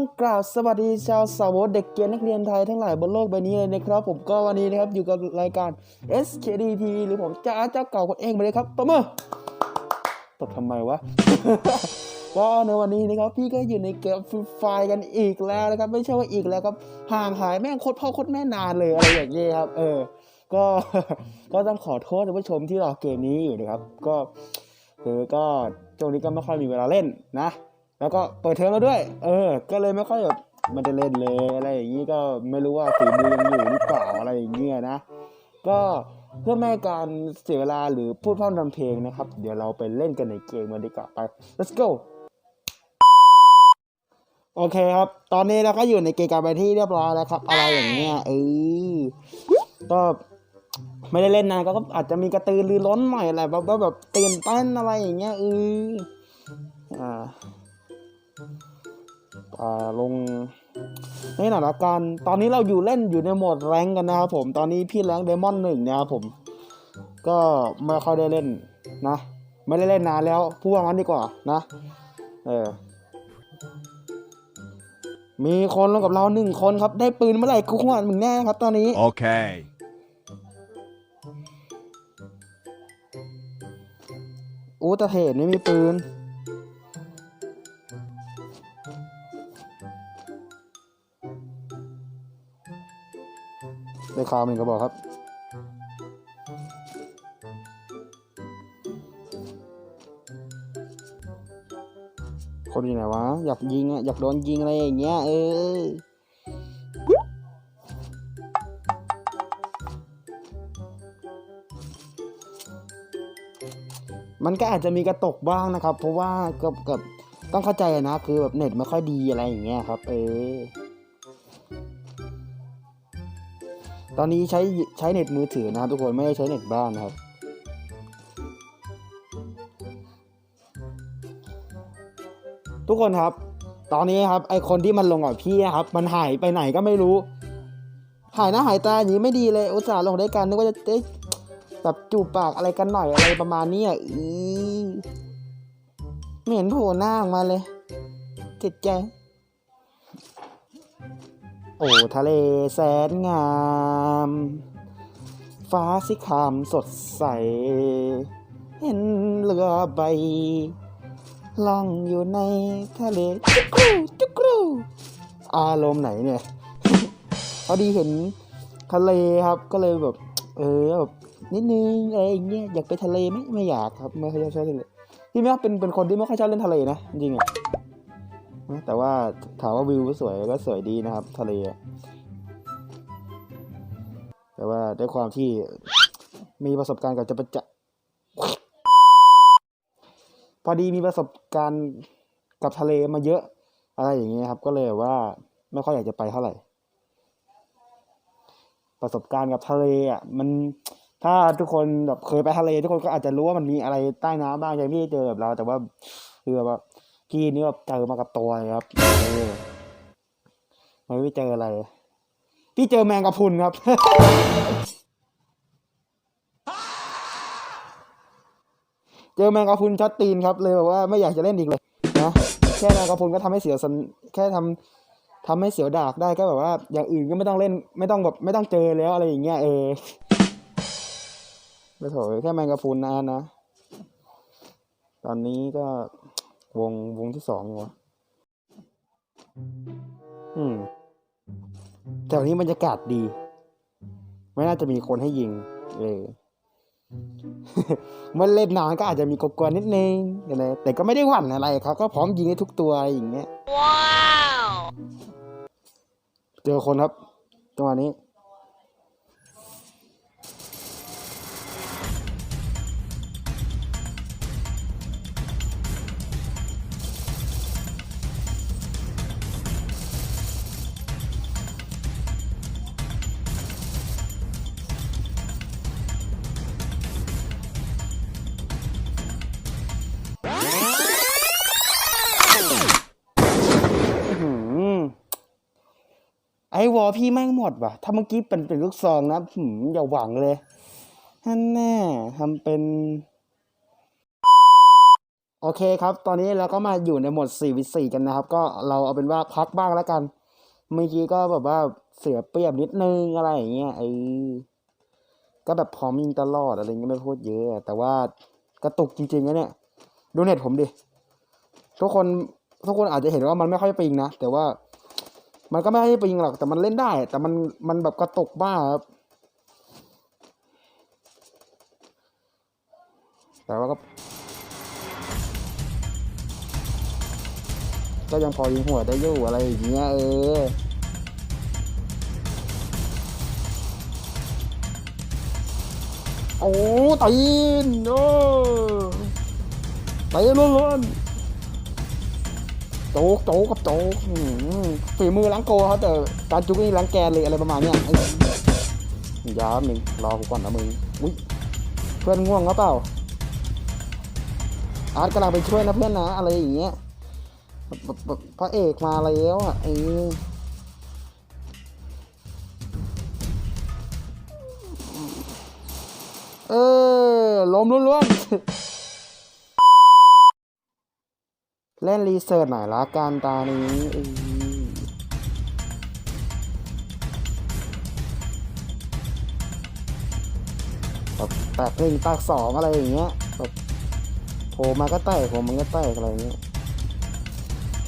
ต้องกราบสวัสดีชาวสาวกเด็กเกียร์นักเรียนไทยทั้งหลายบนโลกใบนี้เลยนะครับ ผมก็วันนี้นะครับอยู่กับรายการ SKD TV หรือผมจ้าเจ้าเก่าคนเองไปเลยครับประเมือตบทำไมวะก็ในวันนี้นะครับพี่ก็อยู่ในเกมฟรีไฟกันอีกแล้วนะครับไม่ใช่ว่าอีกแล้วครับห่างหายแม่งโคตรพ่อโคตรแม่นานเลยอะไรอย่างเงี้ยครับเออก็ก็ต้องขอโทษท่านผู้ชมที่รอเกมนี้อยู่นะครับ ก็คือก็ช่วงนี้ก็ไม่ค่อยมีเวลาเล่นนะ แล้วก็เปิดเทอมแล้วด้วย เออ ก็เลยไม่ค่อยแบบมันจะเล่นเลยอะไรอย่างนี้ก็ไม่รู้ว่าฝีมือยังอยู่หรือเปล่าอะไรอย่างเงี้ยนะ ก็เพื่อไม่ให้การเสียเวลาหรือพูดพร่ำทำเพลงนะครับ เดี๋ยวเราไปเล่นกันในเกมกันดีกว่าไป let's go โอเคครับ ตอนนี้เราก็อยู่ในเกมกันไปที่เรียบร้อยแล้วครับ อะไรอย่างเงี้ยเออก็ไม่ได้เล่นนานก็อาจจะมีกระตือรือร้นหน่อยแหละแบบแบบตื่นเต้นอะไรอย่างเงี้ยเอออ่าอ่า ลงนี่หน่อยละกันตอนนี้เราอยู่เล่นอยู่ในโหมดแรงค์กันนะครับผมตอนนี้พี่แรงค์เดมอนหนึ่งนะครับผม ก็ไม่ค่อยได้เล่นนะ ไม่ได้เล่นนานแล้วพูดว่างั้นดีกว่านะเออมีคนลงกับเราหนึ่งคนครับ ได้ปืนเมื่อไหร่กูขวานมึงแน่ครับ ตอนนี้ Okay. อู้แตะเทศไม่มีปืน ได้ข่าวหนึ่งก็บอกครับ คนอยู่ไหนวะ อยากยิงอะ อยากโดนยิงอะไรอย่างเงี้ย เออมันก็อาจจะมีกระตกบ้างนะครับ เพราะว่ากับกับต้องเข้าใจนะ คือแบบเน็ตไม่ค่อยดีอะไรอย่างเงี้ยครับ เออ ตอนนี้ใช้ใช้เน็ตมือถือนะครับทุกคนไม่ได้ใช้เน็ตบ้านนะครับ ทุกคนครับ ตอนนี้ครับไอคนที่มันลงกับพี่ครับ มันหายไปไหนก็ไม่รู้ หายหน้าหายตาอย่างนี้ไม่ดีเลยอุตส่าห์ลงด้วยกันนึกว่าจะได้แบบจูบปากอะไรกันหน่อยอะไรประมาณนี้อะอือไม่เห็นโผล่หน้าออกมาเลยเจ็บใจ โอ้ทะเลแสนงาม ฟ้าสีครามสดใส เห็นเรือใบล่องอยู่ในทะเลจุกรูจุกรูอารมณ์ไหนเนี่ย พอดีเห็นทะเลครับก็เลยแบบ เออแบบนิดนึงอะไรอย่างเงี้ยอยากไปทะเลไหมไม่อยากครับไม่ค่อยชอบทะเลพี่แม่เป็นเป็นคนที่ไม่ค่อยชอบเล่นทะเลนะจริงอะ แต่ว่าถามว่าวิวสวยก็สวยดีนะครับ ทะเล แต่ว่าด้วยความที่มีประสบการณ์กับจะประจะพอดีมีประสบการณ์กับทะเลมาเยอะอะไรอย่างเงี้ยครับ ก็เลยว่าไม่ค่อยอยากจะไปเท่าไหร่ ประสบการณ์กับทะเลอะมันถ้าทุกคนแบบเคยไปทะเล ทุกคนก็อาจจะรู้ว่ามันมีอะไรใต้น้ำบ้างยังไม่ได้เจอแบบเรา แต่ว่าคือแบบ ว่าพี่นี่แบบเจอมากับตัวครับเออมันไม่เจออะไร พี่เจอแมงกะพุนครับ เจอแมงกะพุนช็อตตีนครับเลยแบบว่าไม่อยากจะเล่นอีกเลยนะแค่แมงกะพุนก็ทำให้เสียสันแค่ทำทำให้เสียวดากได้ก็แบบว่า อย่างอื่นก็ไม่ต้องเล่น ไม่ต้องแบบไม่ต้องเจอแล้วอะไรอย่างเงี้ยเออไม่โถแค่แมงกะพุนนะนะ ตอนนี้ก็ วงวงที่สองอยู่วะอืมแถวนี้บรรยากาศดี ไม่น่าจะมีคนให้ยิง เออเมื่อเล่นนานก็อาจจะมีกลัวๆนิดนึงอะไรแต่ก็ไม่ได้หวั่นอะไรครับก็พร้อมยิงให้ทุกตัวอะไรอย่างเงี้ย Wow! เจอคนครับจังหวะนี้ ไอวอลพี่แม่งหมดว่ะ ถ้าเมื่อกี้เป็นเป็นลูกซองนะหืมอย่าหวังเลยฮั่นแน่ทำเป็น โอเคครับ ตอนนี้เราก็มาอยู่ในหมด4วิ4กันนะครับ ก็เราเอาเป็นว่าพักบ้างแล้วกัน เมื่อกี้ก็แบบว่าเสียเปรียบนิดนึงอะไรอย่างเงี้ยเออก็แบบพร้อมยิงตลอดอะไรเงี้ยไม่พูดเยอะ แต่ว่ากระตุกจริงๆนะเนี่ย ดูเน็ตผมดิ ทุกคนทุกคนอาจจะเห็นว่ามันไม่ค่อยปิงนะ แต่ว่า มันก็ไม่ค่อยปิงหรอกแต่มันเล่นได้ แต่มันมันแบบกระตุกบ้าครับแต่ว่าก็ก็ยังพอยิงหัวได้อยู่อะไรอย่างเงี้ยเออโอ้ตีนโอ้ตีนล้วนๆ โจ๊กโจ๊กกับโจ๊กฝีมือล้างโกครับแต่การจุกนี่ล้างแกนเลยอะไรประมาณเนี้ยอ้ยามหนึ่งรอกูก่อนนะมึงอุ้ยเพื่อนง่วงหรือเปล่าอาร์ตกำลังไปช่วยนะเพื่อนนะอะไรอย่างเงี้ยพระเอกมาแล้วอะเออเออล้มล้วนๆ เล่นรีเสิร์ชหน่อยละการตานี้เออแบบแตกหนึ่งแตกสองอะไรอย่างเงี้ยแบบโผล่มาก็แตกผมมันก็แตกอะไรอย่างเงี้ย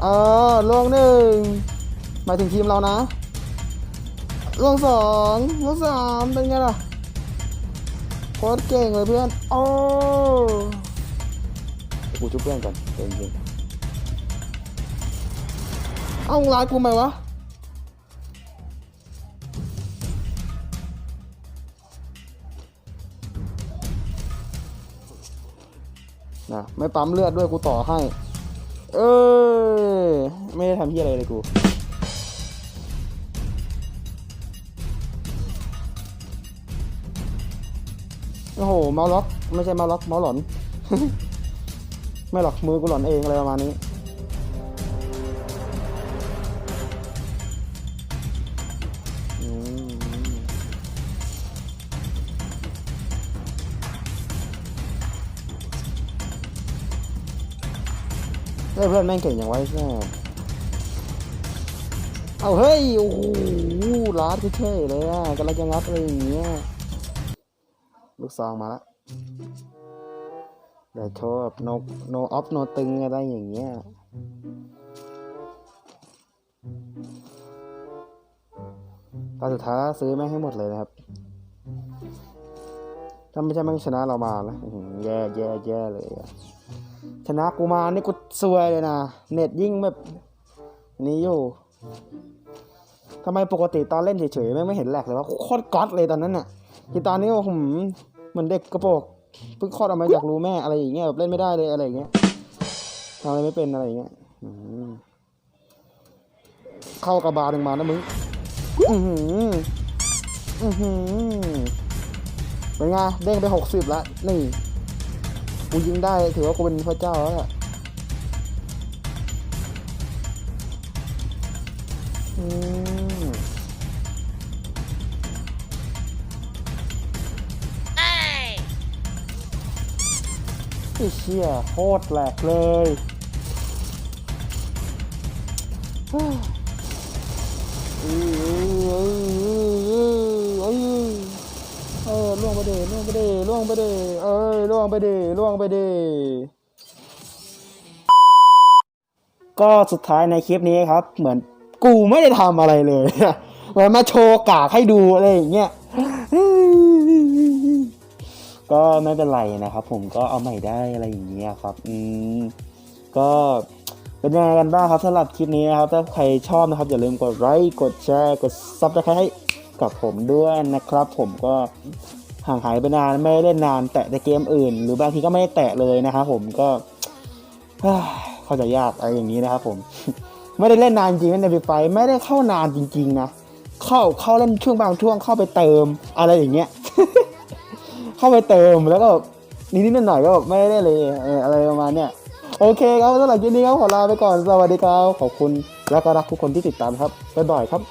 เออล่วงหนึ่งหมายถึงทีมเรานะล่วงสองล่วงสามเป็นไงล่ะโคตรเก่งเลยเพื่อน โอ้กูช่วยเพื่อนก่อนเก่งจริง เอ้าร้ายกูไหมวะนะไม่ปั๊มเลือดด้วยกูต่อให้ เออไม่ได้ทำที่อะไรเลยกู โอ้โห เมาล็อก ไม่ใช่เมาล็อก เมาหลอน ไม่หรอกมือกูหลอนเองอะไรประมาณนี้ เฮ้เพื่อนแม่งเก่งอย่างไว้แซ่บเอาเฮ้ย โอ้โหลาดเท่ๆเลยอะกำลังจะงัดอะไรอย่างเงี้ย ลูกซองมาแล้วเดี๋ยวโชว์แบบ no no off no ตึงอะไรอย่างเงี้ยตอนสุดท้ายซื้อแม่งให้หมดเลยนะครับ ถ้าไม่ใช่แม่งชนะเรามาแล้วแย่แย่แย่เลยอะ ชนะกูมานี่กูซวยเลยนะเน็ตยิ่งแบบนี้อยู่ทำไมปกติตอนเล่นเฉยๆแม่ไม่เห็นแหลกเลยว่าโคตรก๊อตเลยตอนนั้นน่ะที่ตอนนี้ผมเหมือนเด็กกระโปงเพิ่งคลอดออกมาจากรูแม่อะไรอย่างเงี้ยแบบเล่นไม่ได้เลยอะไรอย่างเงี้ยทำอะไรไม่เป็นอะไรอย่างเงี้ยเข้ากระบาลหนึ่งมานะมึงอือหืออือหือเป็นไงเด้งไปหกสิบละนี่ กูยิงได้ถือว่ากูเป็นพระเจ้าแล้วแหละอืมไอ้เชี่ยโคตรแหลกเลยเฮ้ยเอ้ย เออล่วงไปเดล่วงไปเดล่วงไปเดเอ้ยล่วงไปเดล่วงไปเดก็สุดท้ายในคลิปนี้ครับ เหมือนกูไม่ได้ทำอะไรเลยเหมือนมาโชว์กากให้ดูอะไรอย่างเงี้ยก็ไม่เป็นไรนะครับผมก็เอาใหม่ได้อะไรอย่างเงี้ยครับ อืมก็เป็นยังไงกันบ้างครับสำหรับคลิปนี้นะครับ ถ้าใครชอบนะครับ อย่าลืมกดไลค์กดแชร์กดซับสไครต์ กับผมด้วยนะครับ ผมก็ห่างหายไปนานไม่ได้เล่นนานแตะแต่เกมอื่น หรือบางทีก็ไม่ได้แตะเลยนะครับผมก็เข้าใจยากอะไรอย่างนี้นะครับผมไม่ได้เล่นนานจริงๆในฟรีไฟไม่ได้เข้านานจริง ๆ นะเข้าเข้าเล่นช่วงบางช่วงเข้าไปเติมอะไรอย่างเงี้ย เข้าไปเติมแล้วก็นิดๆหน่อยๆก็แบบไม่ได้เลยอะไรประมาณเนี้ยโอเคครับสำหรับคลิปนี้ครับขอลาไปก่อนสวัสดีครับขอบคุณ และก็รักทุกคนที่ติดตามครับบ๊ายบายครับ